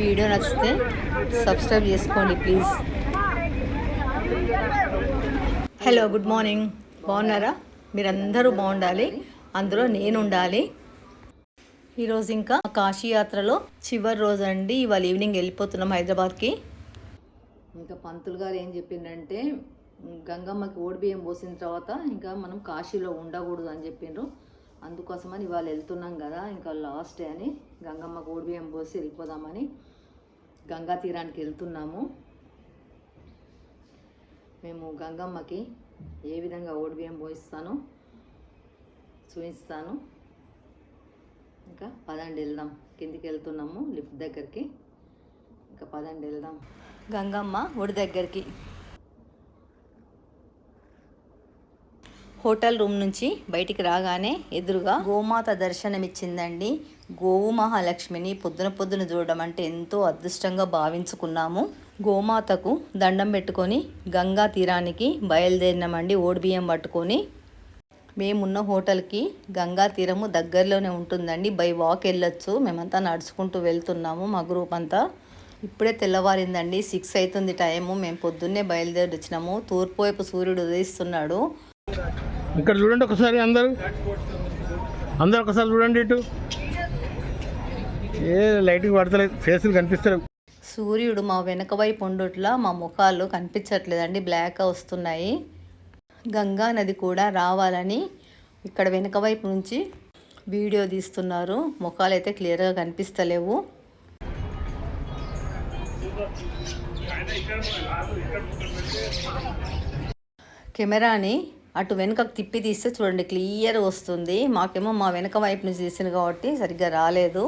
Video నచ్చితే subscribe చేసుకోండి please hello good morning బాగున్నారా? మీరందరూ బాగుండాలి అందులో నేను ఉండాలి ఈరోజు ఇంకా కాశీ యాత్రలో చివరి రోజు అండి ఇవాళ ఈవినింగ్ వెళ్ళిపోతున్నాం హైదరాబాద్కి. ఇంకా పంతులు గారు ఏం చెప్పిండంటే గంగమ్మకి ఓడి బియ్యం పోసిన తర్వాత ఇంకా మనం కాశీలో ఉండకూడదు అని చెప్పిండ్రు అందుకోసమని ఇవాళ వెళ్తున్నాం కదా ఇంకా లాస్ట్ డే అని. గంగమ్మ ఓడి పోసి వెళ్ళిపోదామని గంగా తీరానికి వెళ్తున్నాము. మేము గంగమ్మకి ఏ విధంగా ఓడిబియ్యం పోయిస్తానో చూపిస్తాను. ఇంకా పదండి వెళ్దాం. కిందికి వెళ్తున్నాము లిఫ్ట్ దగ్గరికి. ఇంకా పదండి వెళ్దాం. గంగమ్మ ఒడి దగ్గరికి. హోటల్ రూమ్ నుంచి బయటికి రాగానే ఎదురుగా గోమాత దర్శనం ఇచ్చిందండి గోవు మహాలక్ష్మిని పొద్దున పొద్దున చూడడం అంటే ఎంతో అదృష్టంగా భావించుకున్నాము. గోమాతకు దండం పెట్టుకొని గంగా తీరానికి బయలుదేరినామండి ఓడిబియ్యం పట్టుకొని. మేమున్న హోటల్కి గంగా తీరము దగ్గరలోనే ఉంటుందండి. బై వాక్ వెళ్ళొచ్చు. మేమంతా నడుచుకుంటూ వెళ్తున్నాము మా గ్రూప్ అంతా. ఇప్పుడే తెల్లవారిందండి. సిక్స్ అవుతుంది టైము. మేము పొద్దున్నే బయలుదేరి వచ్చినాము. తూర్పు వైపు సూర్యుడు ఉదయిస్తున్నాడు. ఇక్కడ చూడండి ఒకసారి అందరూ. అందరూ ఒకసారి చూడండి ఇటు. ఏ లైటింగ్ పడతలేదు ఫేసులు కనిపిస్తలేవు. సూర్యుడు మా వెనక వైపు ఉండట్లా మా ముఖాలు కనిపించట్లేదండి బ్లాక్ వస్తున్నాయి. గంగా నది కూడా రావాలని ఇక్కడ వెనక వైపు నుంచి వీడియో తీస్తున్నారు. ముఖాలు అయితే క్లియర్గా కనిపిస్తలేవు. కెమెరాని అటు వెనుకకు తిప్పి తీస్తే చూడండి క్లియర్ వస్తుంది. మాకేమో మా వెనక వైపు నుంచి తీసింది కాబట్టి సరిగ్గా రాలేదు.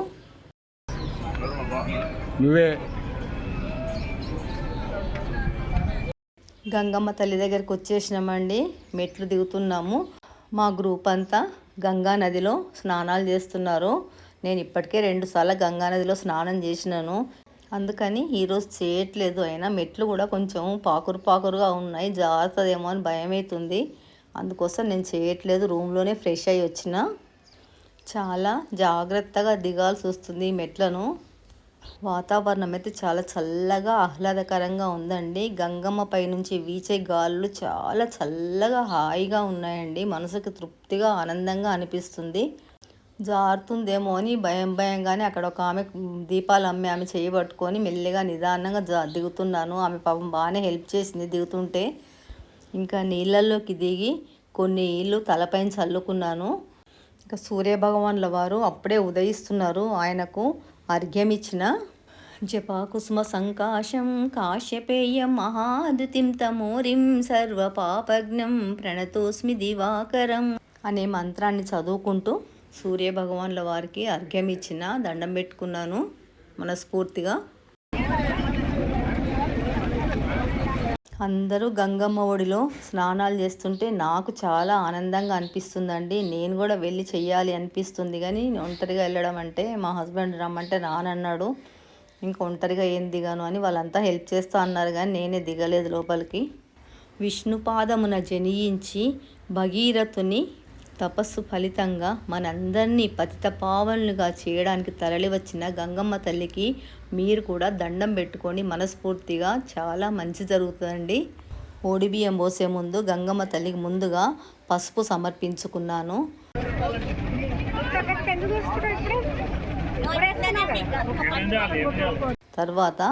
నువ్వే. గంగమ్మ తల్లి దగ్గరికి వచ్చేసినామండి. మెట్లు దిగుతున్నాము. మా గ్రూప్ అంతా గంగా నదిలో స్నానాలు చేస్తున్నారు. నేను ఇప్పటికే రెండు సార్లు గంగా నదిలో స్నానం చేసినాను. అందుకని ఈరోజు చేయట్లేదు. అయినా మెట్లు కూడా కొంచెం పాకురు పాకురుగా ఉన్నాయి. జారుతుందేమో అని భయం అవుతుంది అందుకోసం నేను చేయట్లేదు. రూమ్లోనే ఫ్రెష్ అయ్యి వచ్చిన. చాలా జాగ్రత్తగా దిగాల్సి వస్తుంది ఈ మెట్లను. వాతావరణం అయితే చాలా చల్లగా ఆహ్లాదకరంగా ఉందండి. గంగమ్మ పైనుంచి వీచే గాలులు చాలా చల్లగా హాయిగా ఉన్నాయండి. మనసుకు తృప్తిగా ఆనందంగా అనిపిస్తుంది. జారుతుందేమో అని భయం భయంగానే అక్కడ ఒక ఆమె దీపాలు అమ్మే ఆమె చేయబట్టుకొని మెల్లిగా నిదానంగా జా దిగుతున్నాను. ఆమె పాపం బాగానే హెల్ప్ చేసింది. దిగుతుంటే ఇంకా నీళ్ళల్లోకి దిగి కొన్ని ఇల్లు తలపైన చల్లుకున్నాను. ఇంకా సూర్యభగవాన్ల వారు అప్పుడే ఉదయిస్తున్నారు. ఆయనకు అర్ఘ్యం ఇచ్చిన జపాకుసుమ సంకాశం కాశ్యపేయ మహాదుతిం తమోరిం సర్వపాపజ్ఞం ప్రణతోస్మి దివాకరం అనే మంత్రాన్ని చదువుకుంటూ సూర్యభగవాన్ల వారికి అర్ఘ్యం ఇచ్చిన దండం పెట్టుకున్నాను మనస్ఫూర్తిగా. అందరూ గంగమ్మ ఒడిలో స్నానాలు చేస్తుంటే నాకు చాలా ఆనందంగా అనిపిస్తుందండి. నేను కూడా వెళ్ళి చెయ్యాలి అనిపిస్తుంది కానీ ఒంటరిగా వెళ్ళడం అంటే మా హస్బెండ్ రమ్మంటే రానన్నాడు. ఇంకా ఒంటరిగా ఏం దిగాను అని వాళ్ళంతా హెల్ప్ చేస్తా అన్నారు కానీ నేనే దిగలేదు లోపలికి. విష్ణుపాదమున జనియించి భగీరథుని తపస్సు ఫలితంగా మనందరినీ పతిత పావనులుగా చేయడానికి తరలి వచ్చిన గంగమ్మ తల్లికి మీరు కూడా దండం పెట్టుకొని మనస్ఫూర్తిగా చాలా మంచి జరుగుతుందండి. ఓడి బియ్యం పోసే ముందు గంగమ్మ తల్లికి ముందుగా పసుపు సమర్పించుకున్నాను. తర్వాత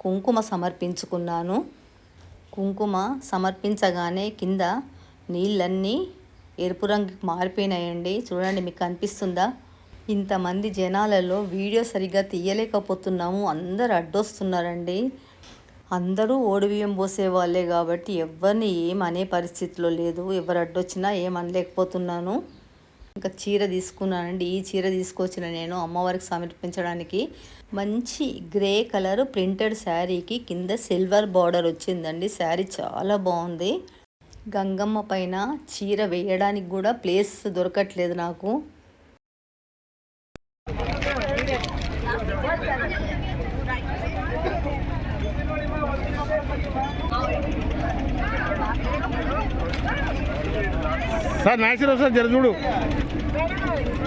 కుంకుమ సమర్పించుకున్నాను. కుంకుమ సమర్పించగానే కింద నీళ్ళన్నీ ఎరుపు రంగుకి మారిపోయినాయండి. చూడండి మీకు కనిపిస్తుందా? ఇంతమంది జనాలలో వీడియో సరిగ్గా తీయలేకపోతున్నాము. అందరు అడ్డొస్తున్నారండి. అందరూ ఓడిబియ్యం పోసే వాళ్ళే కాబట్టి ఎవరిని ఏం అనే పరిస్థితిలో లేదు. ఎవరు అడ్డొచ్చినా ఏం అనలేకపోతున్నాను. ఇంకా చీర తీసుకున్నానండి. ఈ చీర తీసుకొచ్చిన నేను అమ్మవారికి సమర్పించడానికి. మంచి గ్రే కలర్ ప్రింటెడ్ శారీకి కింద సిల్వర్ బార్డర్ వచ్చిందండి. శారీ చాలా బాగుంది. గంగమ్మ పైన చీర వేయడానికి కూడా ప్లేస్ దొరకట్లేదు నాకు.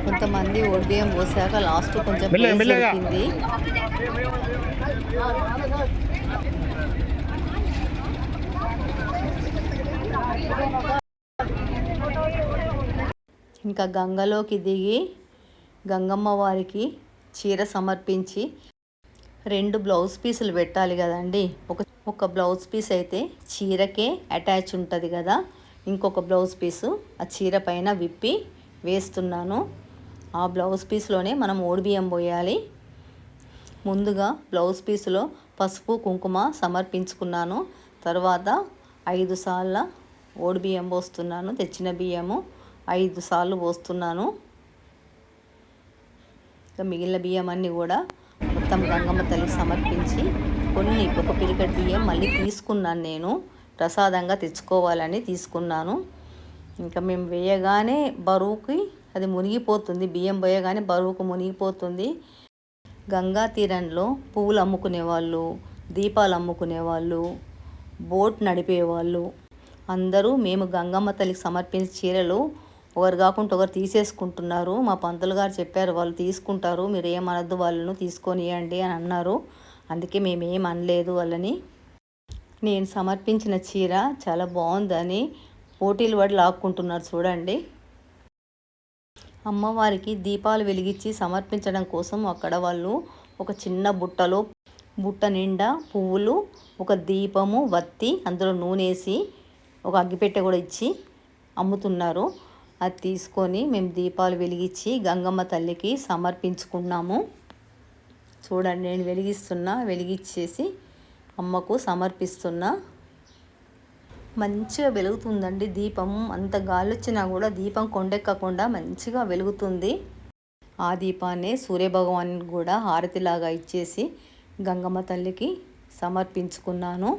కొంతమంది ఒడిబియ్యం పోసాక లాస్ట్ కొంచెం. దొరికింది. ఇంకా గంగలోకి దిగి గంగమ్మ వారికి చీర సమర్పించి రెండు బ్లౌజ్ పీసులు పెట్టాలి కదండి. ఒక ఒక బ్లౌజ్ పీస్ అయితే చీరకే అటాచ్ ఉంటుంది కదా. ఇంకొక బ్లౌజ్ పీసు ఆ చీర పైన విప్పి వేస్తున్నాను. ఆ బ్లౌజ్ పీస్లోనే మనం ఓడిబియ్యం పోయాలి. ముందుగా బ్లౌజ్ పీసులో పసుపు కుంకుమ సమర్పించుకున్నాను. తర్వాత ఐదు సార్ల ఓడి బియ్యం పోస్తున్నాను తెచ్చిన బియ్యము ఐదు సార్లు పోస్తున్నాను. ఇంకా మిగిలిన బియ్యం అన్నీ కూడా మొత్తం గంగమ్మ తల్లికి సమర్పించి కొన్ని ఒక పిరికట్ బియ్యం మళ్ళీ తీసుకున్నాను నేను. ప్రసాదంగా తెచ్చుకోవాలని తీసుకున్నాను. ఇంకా మేము వేయగానే బరువుకి అది మునిగిపోతుంది బియ్యం పోయగానే బరువుకు మునిగిపోతుంది. గంగా తీరంలో పువ్వులు అమ్ముకునే వాళ్ళు దీపాలు అమ్ముకునే వాళ్ళు బోట్ నడిపేవాళ్ళు అందరూ మేము గంగమ్మ తల్లికి సమర్పించిన చీరలు ఒకరు కాకుండా ఒకరు తీసేసుకుంటున్నారు. మా పంతులు గారు చెప్పారు వాళ్ళు తీసుకుంటారు మీరు ఏమనద్దు వాళ్ళను తీసుకొనియండి అని అన్నారు. అందుకే మేమేం అనలేదు వాళ్ళని. నేను సమర్పించిన చీర చాలా బాగుందని పోటీలు పడి లాక్కుంటున్నారు చూడండి. అమ్మవారికి దీపాలు వెలిగించి సమర్పించడం కోసం అక్కడ వాళ్ళు ఒక చిన్న బుట్టలో బుట్ట నిండా పువ్వులు ఒక దీపము వత్తి అందులో నూనె వేసి ఒక అగ్గిపెట్టె కూడా ఇచ్చి అమ్ముతున్నారు. అది తీసుకొని మేము దీపాలు వెలిగించి గంగమ్మ తల్లికి సమర్పించుకున్నాము. చూడండి నేను వెలిగిస్తున్నా వెలిగించేసి అమ్మకు సమర్పిస్తున్నా. మంచిగా వెలుగుతుందండి దీపం. అంత గాలి వచ్చినా కూడా దీపం కొండెక్కకుండా మంచిగా వెలుగుతుంది. ఆ దీపాన్ని సూర్యభగవాన్ కూడా హారతిలాగా ఇచ్చేసి గంగమ్మ తల్లికి సమర్పించుకున్నాను.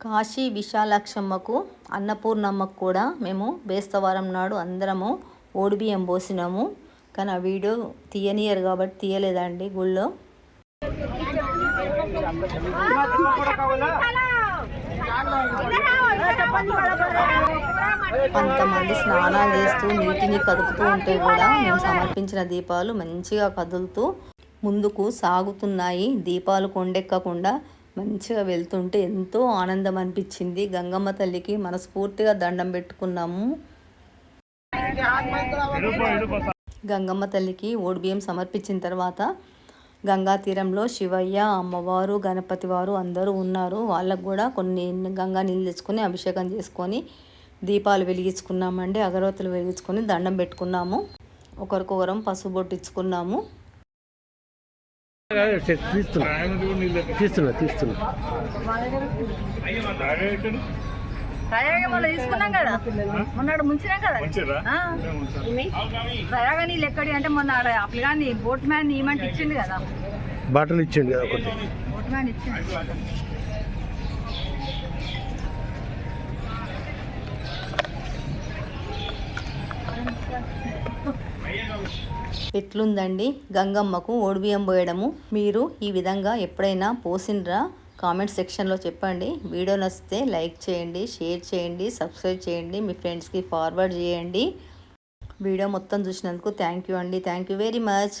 కాశీ విశాలాక్షమ్మకు అన్నపూర్ణమ్మకు కూడా మేము బేస్తవారం నాడు అందరము ఓడిబియ్యం పోసినాము. కానీ ఆ వీడియో తీయనియరు కాబట్టి తీయలేదండి గుళ్ళో. కొంతమంది స్నానాలు చేస్తూ నీటిని కదుపుతూ ఉంటే కూడా మేము సమర్పించిన దీపాలు మంచిగా కదులుతూ ముందుకు సాగుతున్నాయి. దీపాలు కొండెక్కకుండా మంచిగా వెళ్తుంటే ఎంతో ఆనందం అనిపించింది గంగమ్మ తల్లికి మనస్ఫూర్తిగా దండం పెట్టుకున్నాము. గంగమ్మ తల్లికి ఓడిబియ్యం సమర్పించిన తర్వాత గంగా తీరంలో శివయ్య అమ్మవారు గణపతి వారు అందరూ ఉన్నారు. వాళ్ళకు కూడా కొన్ని గంగా నీళ్ళు తెచ్చుకొని అభిషేకం చేసుకొని దీపాలు వెలిగించుకున్నామండి. అగరవత్తులు వెలిగించుకొని దండం పెట్టుకున్నాము. ఒకరికొకరం పసుపు బొట్టించుకున్నాము తీస్తున్నా. తీస్తున్నా తీస్తున్నా. ప్రయాగ మొన్న తీసుకున్నాం కదా. మొన్నడు ముంచినాం కదా. ఆ. ప్రయాగ నీళ్ళు ఎక్కడి అంటే మొన్న అప్పలుగాని బోట్ మ్యాన్ ఇవ్వమంటే ఇచ్చిండు కదా. బాటిల్ ఇచ్చిండు కదా ఒకటి. బోట్ మ్యాన్ ఇచ్చిండు. ఎట్లుందండి? గంగమ్మకు ఓడిబియ్యం పోయడము. మీరు ఈ విధంగా ఎప్పుడైనా పోసిండ్రా? కామెంట్ సెక్షన్లో చెప్పండి. వీడియో నచ్చితే లైక్ చేయండి షేర్ చేయండి సబ్స్క్రైబ్ చేయండి మీ ఫ్రెండ్స్కి ఫార్వర్డ్ చేయండి. వీడియో మొత్తం చూసినందుకు థ్యాంక్ యూ అండి. Thank you very much.